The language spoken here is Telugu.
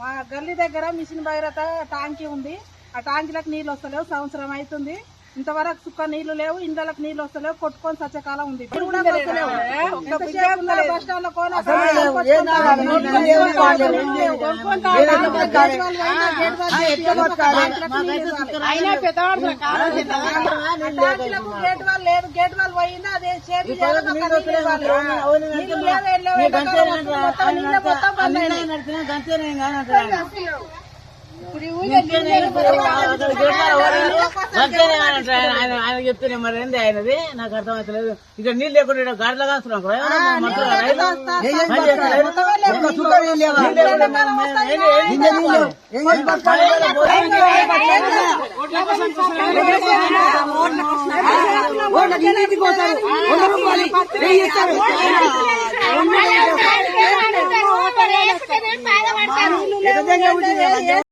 మా గల్లీ దగ్గర మిషన్ భైరత టాంకీ ఉంది. ఆ టాంకీలకు నీళ్ళు వస్తలేవు సంవత్సరం అవుతుంది. ఇంతవరకు సుక్క నీళ్ళు లేవు ఇండ్లకు నీళ్ళు వస్తలేవు కొట్టుకొని సత్యకాలం ఉంది. ఇప్పుడు కూడా. గేట్ వాళ్ళు లేదు. గేట్ వాళ్ళు పోయిందా? అదే చేతి నీళ్ళు. నీళ్ళు మొత్తం ఆయన ఆయన చెప్తేనే మరి ఏంది ఆయనది నాకు అర్థమవుతలేదు ఇక్కడ నీళ్ళు లేకుండా గాడిలో కాస్తున్నాం ఎవరన్నా એ તો બેન એવું જ